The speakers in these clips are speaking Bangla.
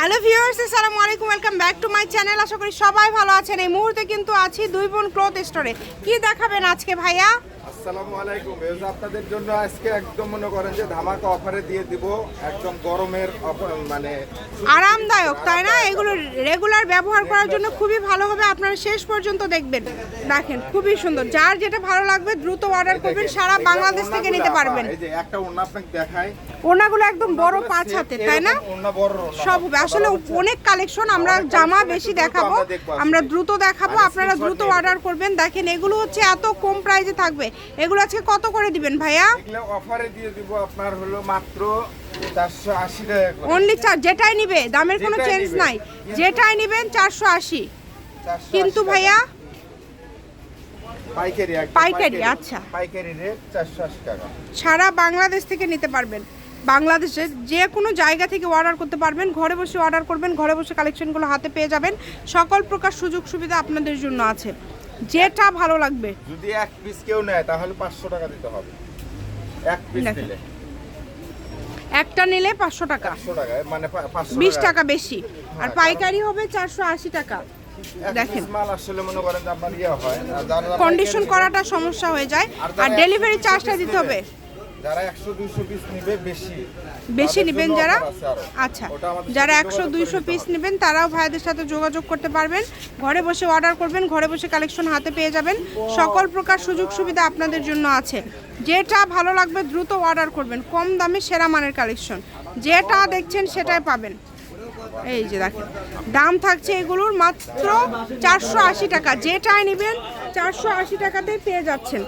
হ্যালো ভিউয়ার্স আসসালামু আলাইকুম welcome back to my channel আশা করি সবাই ভালো আছেন। এই মুহূর্তে কিন্তু আছি দুই বোন ক্লথ স্টোরে কি দেখাবেন আজকে ভাইয়া? আসসালামু আলাইকুম। এজ আপনাদের জন্য আজকে একদম মনে করেন যে ধামাকা অফারে দিয়ে দিব একদম গরমের মানে আরামদায়ক তাই না? এগুলো রেগুলার ব্যবহার করার জন্য খুবই ভালো হবে। আপনারা শেষ পর্যন্ত দেখবেন। দেখেন খুবই সুন্দর। যার যেটা ভালো লাগবে দ্রুত অর্ডার করবেন সারা বাংলাদেশ থেকে নিতে পারবেন। এই যে একটা ওড়না আপনাকে দেখাই। ওনাগুলো একদম বড় পাঁচ হাতে তাই না। সব আসলে অনেক কালেকশন আমরা জামা বেশি দেখাবো। আমরা দ্রুত দেখাবো আপনারা দ্রুত অর্ডার করবেন। দেখেন এগুলো হচ্ছে এত কম প্রাইসে থাকবে। এগুলো আজকে কত করে দিবেন ভাইয়া? এগুলো অফারে দিয়ে দিব আপনার হলো মাত্র চারশো আশি টাকা করে। অনলি চার যেটাই নিবে দামের কোনো চেঞ্জ নাই। যেটাই নিবেন চারশো আশি। 480 কিন্তু ভাইয়া? পাইকারি পাইকারি, আচ্ছা। পাইকারি রেট চারশো আশি টাকা। সারা বাংলাদেশ থেকে নিতে পারবেন। বাংলাদেশে যে কোনো জায়গা থেকে অর্ডার করতে পারবেন। ঘরে বসে অর্ডার করবেন ঘরে বসে কালেকশনগুলো হাতে পেয়ে যাবেন। সকল প্রকার সুযোগ সুবিধা আপনাদের জন্য আছে। যেটা ভালো লাগবে। যদি এক পিস কেউ নেয় তাহলে পাঁচশো টাকা দিতে হবে। এক পিস নিলে। একটা নিলে পাঁচশো টাকা। পাঁচশো টাকা মানে পা- পাঁচশো বিশ টাকা। বেশি। আর পাইকারি হবে চারশো আশি টাকা। এক দেখেন। মাল আসলে মনে করেন আপনার ইয়া হয় কন্ডিশন করাটা সমস্যা হয়ে যায়। আর ডেলিভারি চার্জটা দিতে হবে। যারা একশো দুইশো পিস নিবে বেশি বেশি নেবেন যারা। আচ্ছা যারা সাথে একশো যোগাযোগ দুইশো করে পিস নেবেন তারাও ভাইদের সাথে যোগাযোগ করতে পারবেন। ঘরে বসে অর্ডার করবেন ঘরে বসে কালেকশন হাতে পেয়ে যাবেন। সকল প্রকার সুযোগ সুবিধা আপনাদের জন্য আছে। যেটা ভালো লাগবে দ্রুত অর্ডার করবেন। কম দামে সেরা মানের কালেকশন যেটা দেখছেন সেটাই পাবেন। এই যে দেখেন দাম থাকছে এগুলোর মাত্র চারশো আশি টাকা। যেটাই নেবেন চারশো আশি টাকাতে পেয়ে যাচ্ছেন।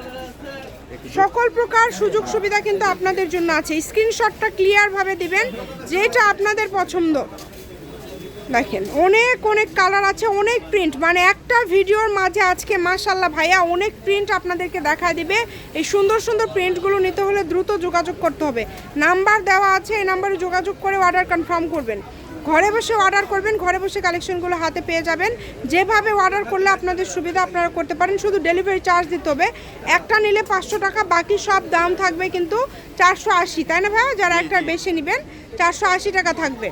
সকল প্রকার সুযোগ সুবিধা কিন্তু আপনাদের জন্য আছে। স্ক্রিনশটটা ক্লিয়ারভাবে দিবেন, যেটা আপনাদের পছন্দ। দেখেন, অনেক অনেক কালার আছে, অনেক প্রিন্ট মানে একটা ভিডিওর মাঝে আজকে মাশাল্লাহ ভাইয়া, অনেক প্রিন্ট আপনাদেরকে দেখায় দিবে। এই সুন্দর সুন্দর প্রিন্টগুলো নিতে হলে দ্রুত যোগাযোগ করতে হবে। নাম্বার দেওয়া আছে, এই নাম্বারে যোগাযোগ করে অর্ডার কনফার্ম করবেন। ঘরে বসে অর্ডার করবেন ঘরে বসে কালেকশনগুলো হাতে পেয়ে যাবেন। যেভাবে অর্ডার করলে আপনাদের সুবিধা আপনারা করতে পারেন শুধু ডেলিভারি চার্জ দিতে হবে। একটা নিলে পাঁচশো টাকা বাকি সব দাম থাকবে কিন্তু চারশো আশি তাই না ভাইয়া যারা একটা বেশি নেবেন চারশো আশি টাকা থাকবে।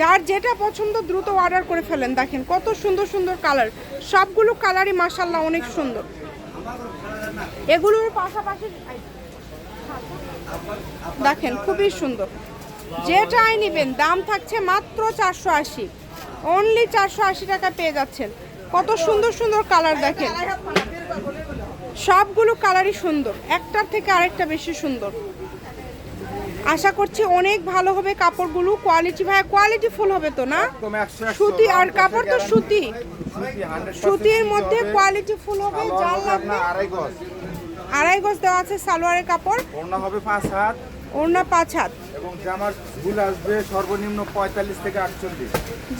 যার যেটা পছন্দ দ্রুত অর্ডার করে ফেলেন দেখেন কত সুন্দর সুন্দর কালার সবগুলো কালারই মাসাল্লাহ অনেক সুন্দর। এগুলোর পাশাপাশি দেখেন খুবই সুন্দর। যেটাই নেবেন দাম থাকছে মাত্র চারশো আশি। অনলি চারশো আশি টাকা পেয়ে যাচ্ছেন। কত সুন্দর সুন্দর কালার দেখেন। সবগুলো কালারই সুন্দর। একটার থেকে আরেকটা বেশি সুন্দর। আশা করছি অনেক ভালো হবে কাপড়গুলো। কোয়ালিটি ভাই কোয়ালিটি ফুল হবে তো না? একদম 100 100 সুতি আর কাপড় তো সুতি। সুতি 100% সুতির মধ্যে কোয়ালিটি ফুল হবে যার লাগবে আড়াই গজ। আড়াই গজ দেওয়া আছে সালোয়ারের কাপড়। ওড়না হবে পাঁচ হাত। ওড়না পাঁচ হাত। এবং জামার ঝুল আসবে সর্বনিম্ন পঁয়তাল্লিশ থেকে আটচল্লিশ।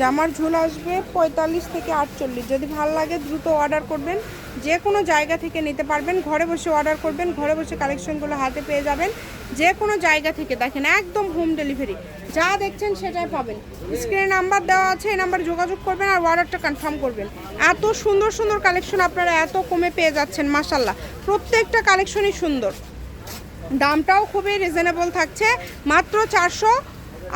জামার ঝুল আসবে পঁয়তাল্লিশ থেকে আটচল্লিশ। যদি ভালো লাগে, দ্রুত অর্ডার করবেন। যে কোনো জায়গা থেকে নিতে পারবেন। ঘরে বসে অর্ডার করবেন। ঘরে বসে কালেকশনগুলো হাতে পেয়ে যাবেন। যে কোনো জায়গা থেকে দেখেন, একদম হোম ডেলিভারি যা দেখছেন সেটাই পাবেন। স্ক্রিনে নাম্বার দেওয়া আছে, এই নাম্বারে যোগাযোগ করবেন আর অর্ডারটা কনফার্ম করবেন। এত সুন্দর সুন্দর কালেকশন আপনারা এত কমে পেয়ে যাচ্ছেন মাসাল্লাহ প্রত্যেকটা কালেকশনই সুন্দর। দামটাও খুবই রিজনেবল থাকছে। মাত্র চারশো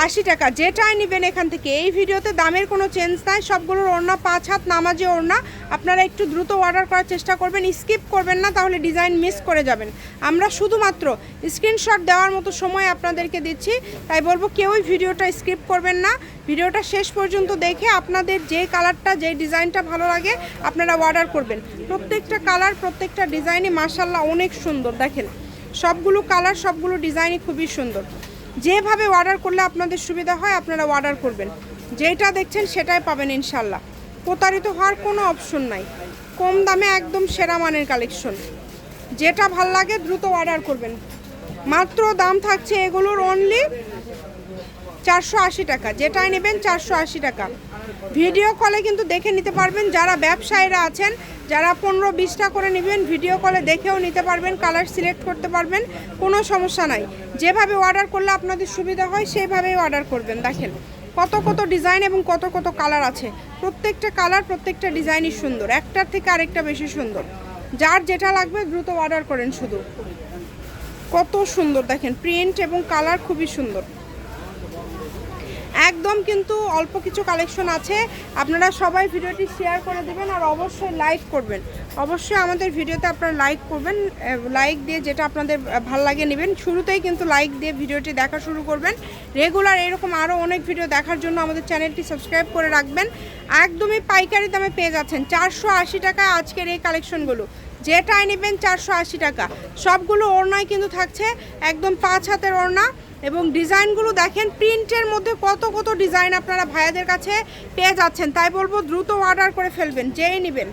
আশি টাকা। যেটাই নেবেন এখান থেকে। এই ভিডিওতে দামের কোনো চেঞ্জ নাই। সবগুলোর ওড়না, পাঁচ হাত নামাজি ওড়না। আপনারা একটু দ্রুত অর্ডার করার চেষ্টা করবেন। স্কিপ করবেন না, তাহলে ডিজাইন মিস করে যাবেন। আমরা শুধুমাত্র স্ক্রিনশট দেওয়ার মতো সময় আপনাদেরকে দিচ্ছি। তাই বলব, কেউই ভিডিওটা স্কিপ করবেন না। ভিডিওটা শেষ পর্যন্ত দেখে আপনাদের যে কালারটা যে ডিজাইনটা ভালো লাগে, আপনারা অর্ডার করবেন। প্রত্যেকটা কালার প্রত্যেকটা ডিজাইনই মার্শাল্লাহ অনেক সুন্দর। দেখেন। সবগুলো কালার, সবগুলো ডিজাইনই খুবই সুন্দর। যেভাবে অর্ডার করলে আপনাদের সুবিধা হয়, আপনারা অর্ডার করবেন। যেটা দেখছেন সেটাই পাবেন ইনশাল্লাহ প্রতারিত হওয়ার কোনো অপশন নাই। কম দামে একদম সেরা মানের কালেকশন যেটা ভালো লাগে দ্রুত অর্ডার করবেন। মাত্র দাম থাকছে এগুলোর অনলি চারশো আশি টাকা। যেটাই নেবেন চারশো আশি টাকা। ভিডিও কলে কিন্তু দেখে নিতে পারবেন যারা ব্যবসায়ীরা আছেন যারা পনেরো বিশটা করে নেবেন ভিডিও কলে দেখেও নিতে পারবেন কালার সিলেক্ট করতে পারবেন, কোনো সমস্যা নাই। যেভাবে অর্ডার করলে আপনাদের সুবিধা হয়, সেইভাবেই অর্ডার করবেন। দেখেন, কত কত ডিজাইন এবং কত কত কালার আছে। প্রত্যেকটা কালার প্রত্যেকটা ডিজাইনই সুন্দর। একটার থেকে আরেকটা বেশি সুন্দর। যার যেটা লাগবে, দ্রুত অর্ডার করেন শুধু। কত সুন্দর, দেখেন প্রিন্ট এবং কালার খুবই সুন্দর। একদম কিন্তু অল্প কিছু কালেকশন আছে। আপনারা সবাই ভিডিওটি শেয়ার করে দেবেন আর অবশ্যই লাইক করবেন। অবশ্যই আমাদের ভিডিওতে আপনারা লাইক করবেন লাইক দিয়ে যেটা আপনাদের ভালো লাগে নেবেন, শুরুতেই কিন্তু লাইক দিয়ে ভিডিওটি দেখা শুরু করবেন। রেগুলার এরকম আরও অনেক ভিডিও দেখার জন্য আমাদের চ্যানেলটি সাবস্ক্রাইব করে রাখবেন। একদমই পাইকারি দামে পেয়ে যাচ্ছেন। চারশো আশি টাকা আজকের এই কালেকশনগুলো যেটাই নেবেন চারশো আশি টাকা। সবগুলো ওড়নায় কিন্তু থাকছে। একদম পাঁচ হাতের ওড়না। এবং ডিজাইনগুলো দেখেন, প্রিন্টের মধ্যে কত কত ডিজাইন আপনারা ভাইয়াদের কাছে পেয়ে যাচ্ছেন। তাই বলব দ্রুত অর্ডার করে ফেলবেন যেই নেবেন।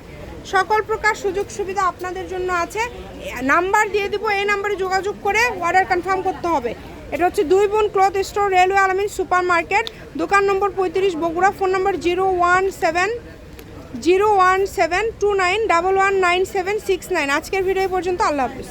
সকল প্রকার সুযোগ সুবিধা আপনাদের জন্য আছে। নাম্বার দিয়ে দিব, এই নাম্বারে যোগাযোগ করে অর্ডার কনফার্ম করতে হবে। এটা হচ্ছে দুই বোন cloth store, railway Almin super market দোকান নম্বর পঁয়ত্রিশ Bogura, phone number zero one seven, zero one seven two nine double one nine seven six nine. আজকের ভিডিও পর্যন্ত, আল্লাহ হাফিজ।